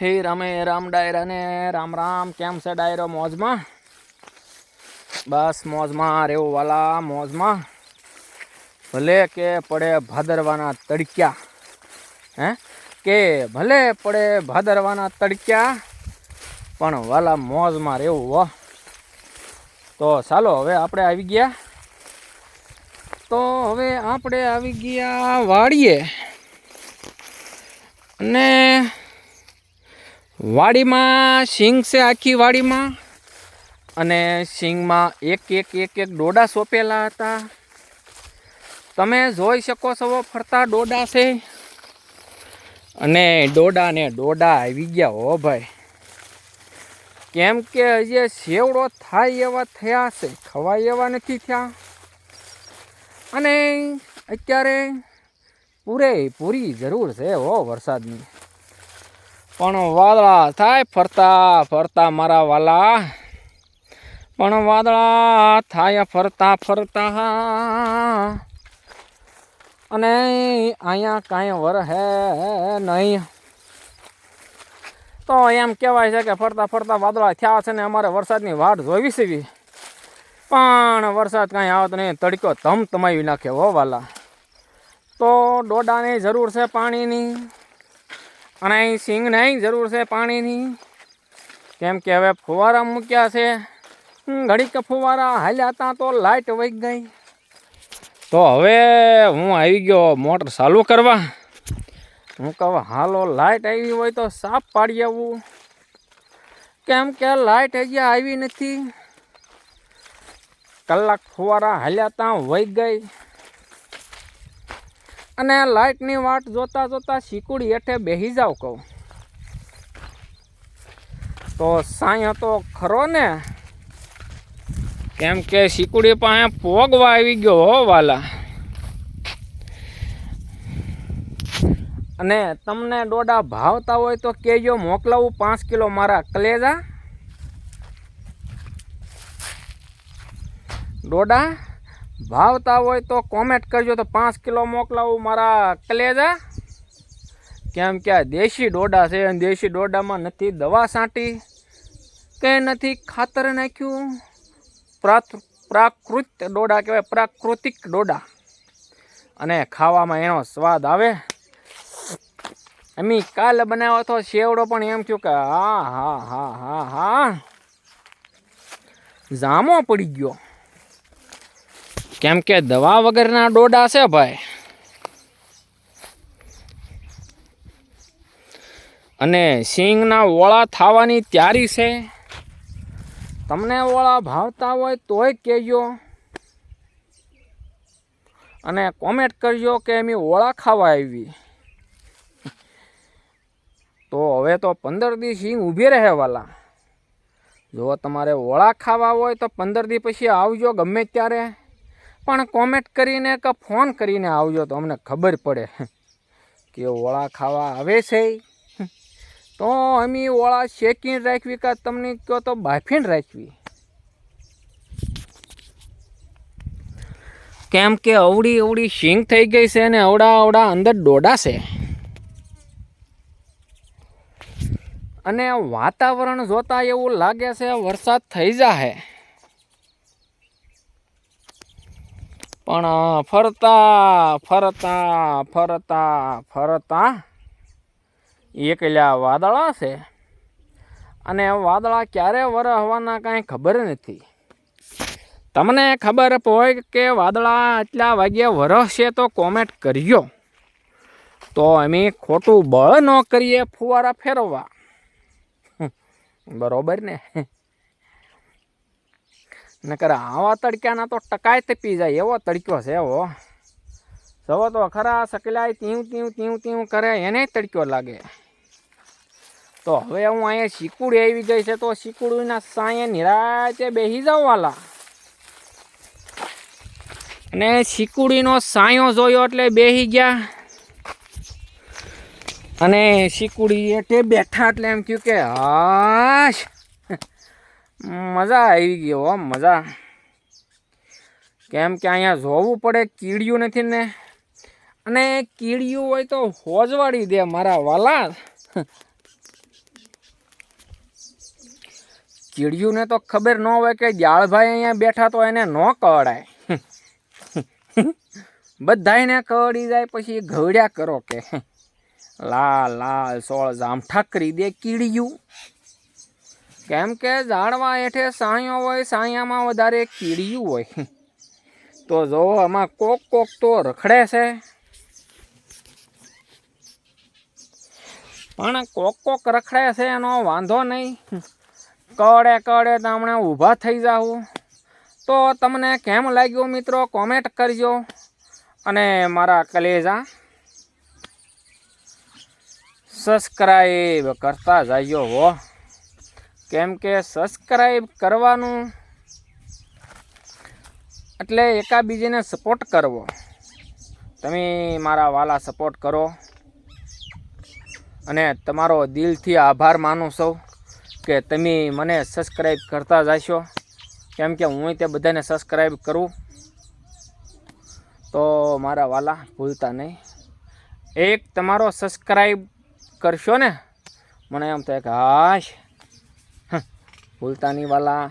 હે રામે રામ ડાયરા ને રામ રામ, કેમ છે ડાયરો મોજમાં? બસ મોજમાં રેવું વાલા, મોજમાં. ભલે કે પડે ભાદરવાના તડક્યા. હે? કે ભલે પડે ભાદરવાના તડક્યા, પણ વાલા મોજમાં રહેવું હો. તો ચાલો હવે આપણે આવી ગયા. તો હવે આપણે આવી ગયા વાડીએ. અને વાડીમાં સિંગ છે આખી વાડીમાં. અને સિંગમાં એક એક એક એક ડોડા સોંપેલા હતા. તમે જોઈ શકો છો ફરતા ડોડા છે. અને ડોડા ને ડોડા આવી ગયા હો ભાઈ. કેમ કે હજી સેવડો થાય એવા થયા છે, ખવાય એવા નથી થયા. અને અત્યારે પૂરેપૂરી જરૂર છે હો વરસાદની. પણ વાદળા થાય ફરતા ફરતા મારા વાલા. પણ વાદળા થાય ફરતા ફરતા. અને અહીંયા કાંઈ વર હે નહીં. તો એમ કહેવાય છે કે ફરતા ફરતા વાદળા થયા છે ને અમારે વરસાદની વાટ જોવી છે પણ વરસાદ કાંઈ આવતો નહીં, તડકો ધમ તમાવી નાખે વાલા. તો ડોડાની જરૂર છે પાણીની. અને અહીં સિંગની જરૂર છે પાણીની. કેમ કે હવે ફુવારા મૂક્યા છે. ઘડીક ફુવારા હાલ્યા હતા તો લાઇટ વહી ગઈ. તો હવે હું આવી ગયો મોટર ચાલુ કરવા. હું કહું, હાલો લાઇટ આવી હોય તો સાફ પાડી આવું. કેમ કે લાઇટ હજી આવી નથી. કલાક ફુવારા હાલ્યા ત્યાં વહી ગઈ. અને લાઇટની વાટ જોતા જોતા શીકુડી હેઠે બેસી જાવ કહું. તો સાંઈ હતો ખરો ને? કેમ કે શીકુડી પાસે પોગવા આવી ગયો હો વાલા. અને તમને ડોડા ભાવતા હોય તો કહેજો, મોકલાવું પાંચ કિલો મારા કલેજા. ડોડા ભાવતા હોય તો કોમેન્ટ કરજો તો પાંચ કિલો મોકલાવું મારા કલેજા કેમ કે આ દેશી ડોડા છે અને દેશી ડોડામાં નથી દવા છાંટી કે નથી ખાતર નાખ્યું. પ્રાકૃત ડોડા કહેવાય, પ્રાકૃતિક ડોડા. અને ખાવામાં એનો સ્વાદ આવે. એમી કાલે બનાવ્યો હતો, શેવડો પણ એમ થયું કે હા હા હા હા હા. જામો પડી ગયો. કેમ કે દવા વગરના ડોડા છે ભાઈ. અને સિંગના ઓળા થવાની તૈયારી છે. તમને ઓળા ભાવતા હોય તોય કહેજો. અને કોમેન્ટ કરજો કે એમ ઓળા ખાવા આવી. તો હવે તો પંદર દી સિંગ ઊભી રહે વાલા. જો તમારે ઓળા ખાવા હોય તો પંદર દી પછી આવજો ગમે ત્યારે. પણ કોમેન્ટ કરીને કે ફોન કરીને આવજો તો અમને ખબર પડે. કે ઓળા ખાવા આવે છે? તો અમે ઓળા શેકીને રાખવી કે તમને કહો તો બાફીને રાખવી? કેમ કે અવડી અવડી શીંગ થઈ ગઈ છે અને અવડા અવડા અંદર છે. અને વાતાવરણ જોતા એવું લાગે છે વરસાદ થઈ જાહે. પણ ફરતા ફરતા ફરતા ફરતા એકલા વાદળા છે. અને વાદળા ક્યારે વરહવાના કાંઈ ખબર નથી. તમને ખબર હોય કે વાદળા આટલા વાગ્યે વરસશે તો કોમેન્ટ કરજો. તો અમે ખોટું બળ ન કરીએ, ફુવારા ફેરવવા. બરોબર ને? નકર આવા તડક્યાના તો ટકાય તપી જાય, એવો તડક્યો છે એવો જવો તો ખરા સકલાય તીવું તીવું તીવું તીવું કરે એને તડક્યો લાગે. તો હવે હું અહીંયા શીકુડી આવી ગઈ છે, તો શીકુડીના સાંયે નિરાતે બેસી જાઉં વાલા. અને શીકુડીનો સાયો જોયો એટલે બેસી ગયા. અને શીકુડી એટલે બેઠા એટલે એમ કહ્યું કે, હાશ મજા આવી ગઈ હો, મજા. કેમ કે અહીંયા જોવું પડે, કીડિયું નથી ને. અને કીડિયું હોય તો હોજવાડી દે મારા વાલા. કીડિયુંને તો ખબર ન હોય કે જાળભાઈ અહીંયા બેઠા તો એને ન કવડાય. બધાને કવડી જાય, પછી ઘવડ્યા કરો કે. લાલ લાલ, સોળ જામઠા કરી દે કીડિયું. કેમ કે ઝાડવા હેઠે સાયો હોય, સાયામાં વધારે કીડિયું હોય. તો જો આમાં કોક કોક તો રખડે છે. પણ કોક કોક રખડે છે એનો વાંધો નહીં. કડે કડે તમને ઊભા થઈ જાઓ તો તમને કેમ લાગ્યું મિત્રો? કોમેન્ટ કરજો. અને મારા કલેજા સબસ્ક્રાઈબ કરતા જઈયો હો. કેમ કે સબસ્ક્રાઈબ કરવાનું એટલે એકાબીજીને સપોર્ટ કરવો. તમે મારા વાલા સપોર્ટ કરો. અને તમારો દિલથી આભાર માનું સૌ કે તમે મને સબસ્ક્રાઈબ કરતા જશો. કેમ કે હું તે બધાને સબસ્ક્રાઈબ કરું. તો મારા વાલા, ભૂલતા નહીં. એક તમારો સબસ્ક્રાઈબ કરશો ને, મને એમ થાય કે હાશ. હં, વાલા